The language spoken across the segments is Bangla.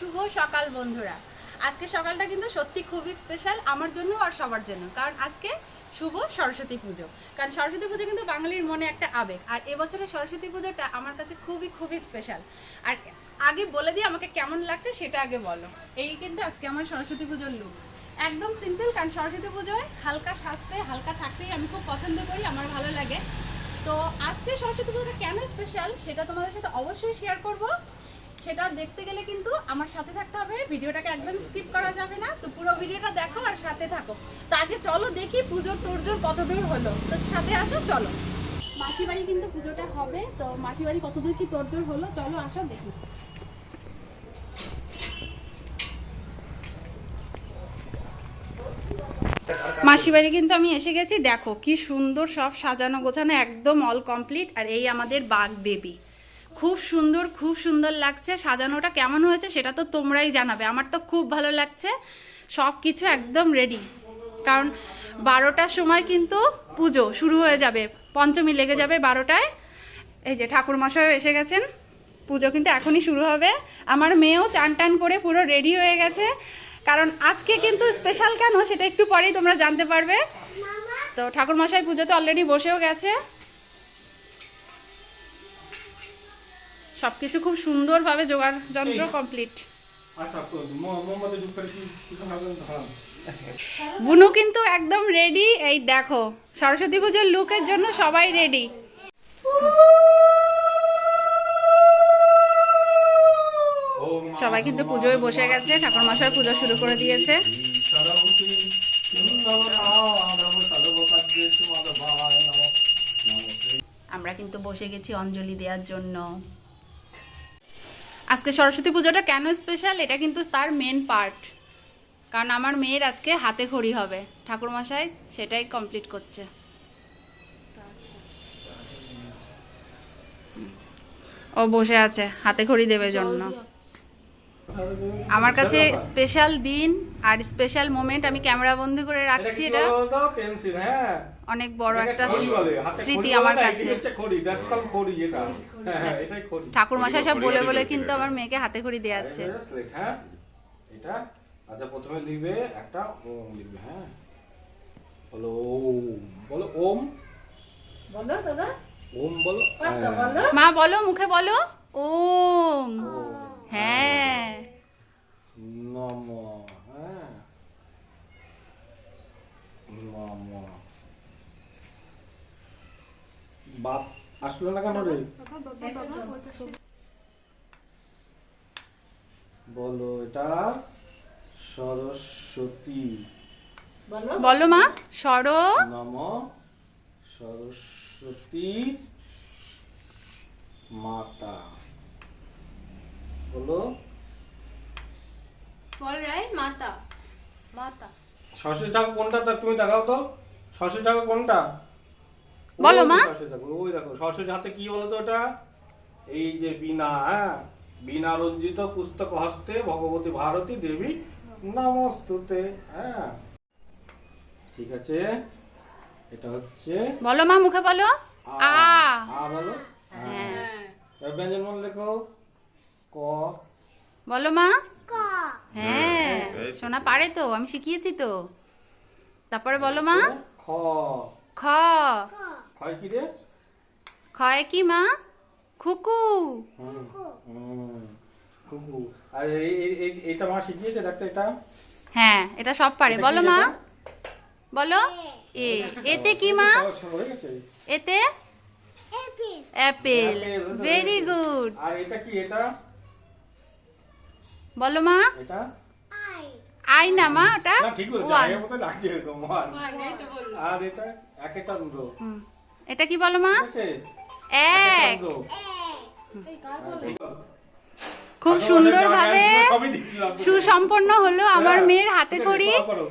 শুভ সকাল বন্ধুরা। আজকে সকালটা কিন্তু সত্যি খুবই স্পেশাল আমার জন্য আর সবার জন্য, কারণ আজকে শুভ সরস্বতী পুজো। কারণ সরস্বতী পুজো কিন্তু বাঙালির মনে একটা আবেগ, আর এবছরের সরস্বতী পুজোটা আমার কাছে খুবই খুবই স্পেশাল আর আগে বলে দিয়ে আমাকে কেমন লাগছে, সেটা আগে বলো। এই কিন্তু আজকে আমার সরস্বতী পুজোর লুক একদম সিম্পল কারণ সরস্বতী পুজোয় হালকা সাজতে, হালকা থাকতেই আমি খুব পছন্দ করি, আমার ভালো লাগে। তো আজকে সরস্বতী পুজোটা কেন স্পেশাল সেটা তোমাদের সাথে অবশ্যই শেয়ার করব। সেটা দেখতে গেলে কিন্তু আমার সাথে থাকতে হবে, ভিডিওটাকে একদম স্কিপ করা যাবে না। তো পুরো ভিডিওটা দেখো আর সাথে থাকো। তো আগে চলো দেখি পুজোর তোরজোর কত দূর হলো। তো সাথে আসো, চলো। মাসি বাড়ি কিন্তু পুজোটা হবে, তো মাসি বাড়ি কত দূর কি তোরজোর হলো? চলো আসো, দেখি। মাসি বাড়ি কিন্তু আমি এসে গেছি, দেখো কি সুন্দর সব সাজানো গোছানো, একদম অল কমপ্লিট আর এই আমাদের বাঘ দেবী খুব সুন্দর খুব সুন্দর লাগছে। সাজানোটা কেমন হয়েছে সেটা তো তোমরাই জানাবে। আমার তো খুব ভালো লাগছে। সব কিছু একদম রেডি কারণ বারোটার সময় কিন্তু পুজো শুরু হয়ে যাবে। পঞ্চমী লেগে যাবে বারোটায়। এই যে ঠাকুরমশাই এসে গেছেন। পুজো কিন্তু এখনই শুরু হবে। আমার মেয়েও চান টান করে পুরো রেডি হয়ে গেছে। কারণ আজকে কিন্তু স্পেশাল কেন সেটা একটু পরেই তোমরা জানতে পারবে। তো ঠাকুর ঠাকুরমশাই পুজোতে অলরেডি বসেও গেছে। সবকিছু খুব সুন্দরভাবে জোগাড় যন্ত্র কমপ্লিট আচ্ছা তো ম- মোমবাতি যুগ করে কি কিছু না ধরাম বুনু কিন্তু একদম রেডি এই দেখো সরস্বতী পুজোর লুকের জন্য সবাই রেডি সবাই কিন্তু পুজোয় বসে গেছে ঠাকুর মশাই পুজো শুরু করে দিয়েছে। আমরা কিন্তু বসে গেছি অঞ্জলি দেওয়ার জন্য। আজকে সরস্বতী পুজোটা কেন স্পেশাল এটা কিন্তু তার মেন পার্ট কারণ আমার মেয়ের আজকে হাতে খড়ি হবে। ঠাকুরমশাই সেটাই কমপ্লিট করছে। ও বসে আছে, হাতে খড়ি দেবে জন্য। আমার কাছে স্পেশাল দিন আর স্পেশাল মোমেন্ট আমি ক্যামেরা বন্দি করে রাখছি এটা। হ্যাঁ। অনেক বড় একটা স্মৃতি আমার কাছে। হ্যাঁ, হ্যাঁ, এটাই খড়ি। ঠাকুর মশাই সব বলে বলে কিন্তু আমার মেয়েকে হাতে খড়ি হ্যাঁ? এটা আচ্ছা প্রথমে লিখবে একটা ওম লিখবে হ্যাঁ। বলো ওম। বলো ওম। বলো দাদা। ওম বলো হ্যাঁ। মা বলো মুখে বলো। ওম। হ্যাঁ নম হ্যাঁ নম বাপ আসলো না কেন রে? বলো এটা সরস্বতী। বলো। মা সর। নম সরস্বতী মাতা। বলো। বল রাই মাতা। মাতা। সরস্বতী ঠাকুর কোনটা? তা তুমি দেখাও তো। সরস্বতী ঠাকুর কোনটা? বলো, মা। সরস্বতী ওই দেখো সরস্বতী হাতে কি বলো তো ওটা? এই যে বীণা হ্যাঁ? বীণা রঞ্জিত পুস্তক হস্তে ভগবতী ভারতী দেবী নমস্তুতে হ্যাঁ? ঠিক আছে? এটা হচ্ছে বলো মা মুখে বলো। আ। আ। বলো? হ্যাঁ। এবার ব্যঞ্জন বল লেখো। ক। বলো মা। ক। হ্যাঁ সোনা পারে তো আমি শিখিয়েছি তো। তারপরে বলো মা। খ। খ। খয় কি রে? খয় কি মা? খুকু। হুম, হুম, আর এইটা মা শিখিয়েছে? দেখতে এটা? হ্যাঁ এটা সব পারে। বলো মা। বলো। এ এতে কি মা? হয়ে? এতে? অ্যাপেল। Very good. আর এটা কি এটা? বলো মা। এটা? আই। না মা ওটা ঠিক বলেছে। ওয়ান। মতো লাগছে এরকম। আর এটা? একে হুম। এটা কি বলো মা? এক। খুব তোমাদের সুন্দরভাবে জায়গায় সবই দিলাম। সুসম্পন্ন হলো আমার হ্যাঁ, মেয়ের হাতে করো,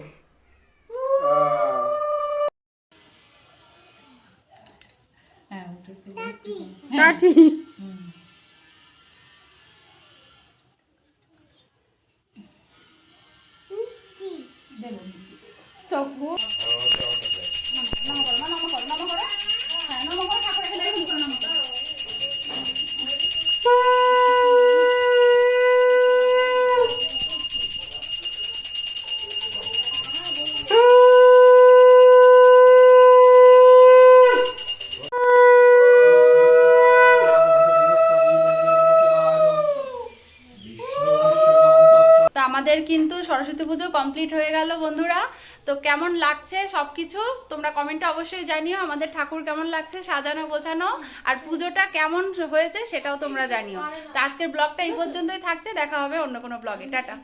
আমাদের কিন্তু সরস্বতী পুজো কমপ্লিট হয়ে গেল বন্ধুরা। তো কেমন লাগছে সবকিছু? তোমরা কমেন্টে অবশ্যই জানিও, আমাদের ঠাকুর কেমন লাগছে সাজানো, গোছানো, আর পুজোটা কেমন হয়েছে সেটাও তোমরা জানিও। তো আজকের ব্লগটা এই পর্যন্তই থাকছে, দেখা হবে অন্য কোনো ব্লগে টাটা।